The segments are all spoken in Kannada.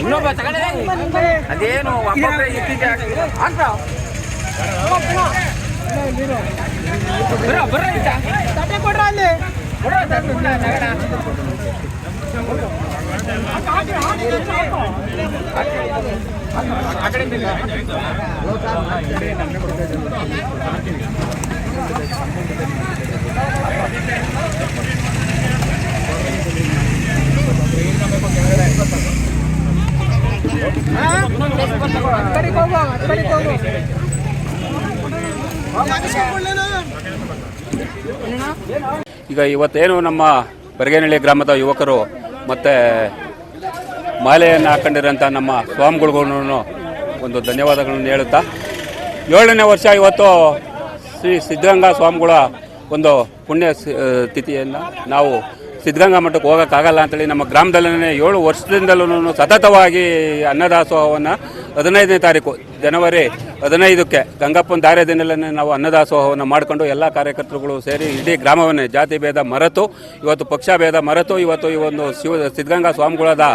ಇನ್ನೊಬ್ಬ ತಗೊಂಡೆ ಅದೇನು ಒಬ್ಬೊಬ್ಬರೇ ಇಟ್ಟಿದ್ದೆ ಅಂತ ಬರ್ರ ಬರ್ರ ಇದ್ದ ತಟ್ಟೆ ಕೊಡ್ರ ಅಲ್ಲಿ ಕೊಡು, ತಗೊಂಡು ಬಿಡ, ತಗೊಂಡ. ಆ ಕಡೆಯಿಂದ ಈಗ ಇವತ್ತೇನು ನಮ್ಮ ಬರಗೇನಹಳ್ಳಿ ಗ್ರಾಮದ ಯುವಕರು ಮತ್ತೆ ಮಾಲೆಯನ್ನು ಹಾಕೊಂಡಿರೋಂಥ ನಮ್ಮ ಸ್ವಾಮಿಗಳಿಗೂ ಒಂದು ಧನ್ಯವಾದಗಳನ್ನು ಹೇಳುತ್ತಾ, ಏಳನೇ ವರ್ಷ ಇವತ್ತು ಶ್ರೀ ಸಿದ್ಧಗಂಗಾ ಸ್ವಾಮಿಗಳ ಒಂದು ಪುಣ್ಯ ತಿಥಿಯನ್ನು ನಾವು ಸಿದ್ಧಗಂಗಾ ಮಠಕ್ಕೆ ಹೋಗೋಕ್ಕಾಗಲ್ಲ ಅಂತೇಳಿ ನಮ್ಮ ಗ್ರಾಮದಲ್ಲೇ ಏಳು ವರ್ಷದಿಂದಲೂ ಸತತವಾಗಿ ಅನ್ನದಾಸೋಹವನ್ನು ಹದಿನೈದನೇ ತಾರೀಕು ಜನವರಿ ಹದಿನೈದಕ್ಕೆ ಗಂಗಪ್ಪನ ದಾರ್ಯದಿಂದಲೇ ನಾವು ಅನ್ನದಾಸೋಹವನ್ನು ಮಾಡಿಕೊಂಡು ಎಲ್ಲ ಕಾರ್ಯಕರ್ತರುಗಳು ಸೇರಿ ಇಡೀ ಗ್ರಾಮವನ್ನೇ ಜಾತಿ ಭೇದ ಮರೆತು, ಇವತ್ತು ಪಕ್ಷ ಭೇದ ಮರೆತು, ಇವತ್ತು ಈ ಒಂದು ಶಿವ ಸಿದ್ಧಗಂಗಾ ಸ್ವಾಮಿಗಳದ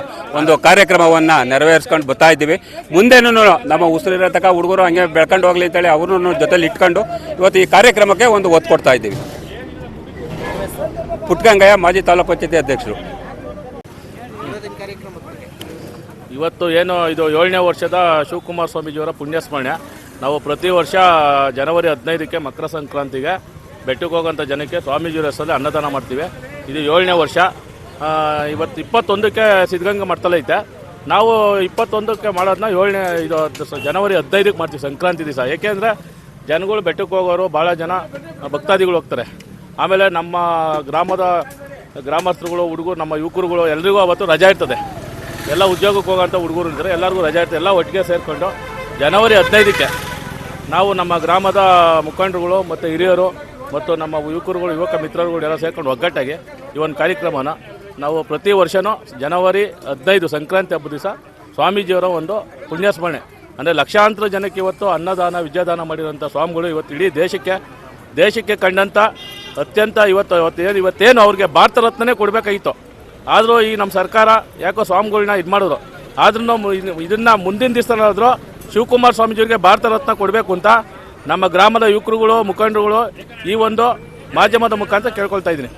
ಒಂದು ಕಾರ್ಯಕ್ರಮವನ್ನು ನೆರವೇರಿಸ್ಕೊಂಡು ಬರ್ತಾ ಇದ್ದೀವಿ. ಮುಂದೆನೂ ನಮ್ಮ ಉಸಿರಿರತಕ್ಕ ಹುಡುಗರು ಹಂಗೆ ಬೆಳ್ಕೊಂಡು ಹೋಗ್ಲಿ ಅಂತೇಳಿ ಅವ್ರನ್ನೂ ಜೊತೆಲಿ ಇಟ್ಕೊಂಡು ಇವತ್ತು ಈ ಕಾರ್ಯಕ್ರಮಕ್ಕೆ ಒಂದು ಒತ್ತು ಕೊಡ್ತಾ ಇದ್ದೀವಿ. ಪುಟ್ಗಂಗಯ್ಯ ಮಾಜಿ ತಾಲೂಕು ಪಂಚಾಯತಿ ಅಧ್ಯಕ್ಷರು. ಇವತ್ತು ಏನು, ಇದು ಏಳನೇ ವರ್ಷದ ಶಿವಕುಮಾರ ಸ್ವಾಮೀಜಿಯವರ ಪುಣ್ಯಸ್ಮರಣೆ. ನಾವು ಪ್ರತಿ ವರ್ಷ ಜನವರಿ ಹದಿನೈದಕ್ಕೆ ಮಕರ ಸಂಕ್ರಾಂತಿಗೆ ಬೆಟ್ಟಕ್ಕೆ ಹೋಗೋಂಥ ಜನಕ್ಕೆ ಸ್ವಾಮೀಜಿಯವರ ಹೆಸರಲ್ಲಿ ಅನ್ನದಾನ ಮಾಡ್ತೀವಿ. ಇದು ಏಳನೇ ವರ್ಷ. ಇವತ್ತು ಇಪ್ಪತ್ತೊಂದಕ್ಕೆ ಸಿದ್ಧಗಂಗಾ ಐತೆ. ನಾವು ಇಪ್ಪತ್ತೊಂದಕ್ಕೆ ಮಾಡೋದನ್ನ ಏಳನೇ, ಇದು ಜನವರಿ ಹದಿನೈದಕ್ಕೆ ಮಾಡ್ತೀವಿ ಸಂಕ್ರಾಂತಿ ದಿವಸ. ಏಕೆಂದರೆ ಜನಗಳು ಬೆಟ್ಟಕ್ಕೆ ಹೋಗೋರು ಭಾಳ ಜನ ಭಕ್ತಾದಿಗಳು ಹೋಗ್ತಾರೆ. ಆಮೇಲೆ ನಮ್ಮ ಗ್ರಾಮದ ಗ್ರಾಮಸ್ಥರುಗಳು, ಹುಡುಗರು, ನಮ್ಮ ಯುವಕರುಗಳು ಎಲ್ರಿಗೂ ಅವತ್ತು ರಜಾ ಇರ್ತದೆ. ಎಲ್ಲ ಉದ್ಯೋಗಕ್ಕೆ ಹೋಗೋಂಥ ಹುಡುಗರು ಇದ್ದರೆ ಎಲ್ಲರಿಗೂ ರಜಾ ಇರ್ತದೆ. ಎಲ್ಲ ಒಟ್ಟಿಗೆ ಸೇರಿಕೊಂಡು ಜನವರಿ ಹದಿನೈದಕ್ಕೆ ನಾವು ನಮ್ಮ ಗ್ರಾಮದ ಮುಖಂಡರುಗಳು ಮತ್ತು ಹಿರಿಯರು ಮತ್ತು ನಮ್ಮ ಯುವಕರುಗಳು, ಯುವಕ ಮಿತ್ರರುಗಳು ಎಲ್ಲ ಸೇರ್ಕೊಂಡು ಒಗ್ಗಟ್ಟಾಗಿ ಈ ಒಂದು ಕಾರ್ಯಕ್ರಮನ ನಾವು ಪ್ರತಿ ವರ್ಷವೂ ಜನವರಿ ಹದಿನೈದು ಸಂಕ್ರಾಂತಿ ಹಬ್ಬದ ದಿವಸ ಸ್ವಾಮೀಜಿಯವರ ಒಂದು ಪುಣ್ಯಸ್ಮರಣೆ. ಅಂದರೆ ಲಕ್ಷಾಂತರ ಜನಕ್ಕೆ ಇವತ್ತು ಅನ್ನದಾನ, ವಿದ್ಯಾದಾನ ಮಾಡಿರುವಂಥ ಸ್ವಾಮಿಗಳು ಇವತ್ತು ಇಡೀ ದೇಶಕ್ಕೆ ದೇಶಕ್ಕೆ ಕಂಡಂಥ ಅತ್ಯಂತ ಇವತ್ತು, ಇವತ್ತೇನು ಇವತ್ತೇನು ಅವ್ರಿಗೆ ಭಾರತ ರತ್ನನೇ ಕೊಡಬೇಕಾಗಿತ್ತು. ಆದರೂ ಈ ನಮ್ಮ ಸರ್ಕಾರ ಯಾಕೋ ಸ್ವಾಮಿಗಳನ್ನ ಇದು ಮಾಡಿದ್ರು. ಆದ್ರೂ ಇದನ್ನು ಮುಂದಿನ ದಿವಸದಲ್ಲಾದರೂ ಶಿವಕುಮಾರ ಸ್ವಾಮೀಜಿಯವರಿಗೆ ಭಾರತ ರತ್ನ ಕೊಡಬೇಕು ಅಂತ ನಮ್ಮ ಗ್ರಾಮದ ಯುವಕರುಗಳು, ಮುಖಂಡರುಗಳು ಈ ಒಂದು ಮಾಧ್ಯಮದ ಮುಖಾಂತರ ಕೇಳ್ಕೊಳ್ತಾ ಇದ್ದೀನಿ.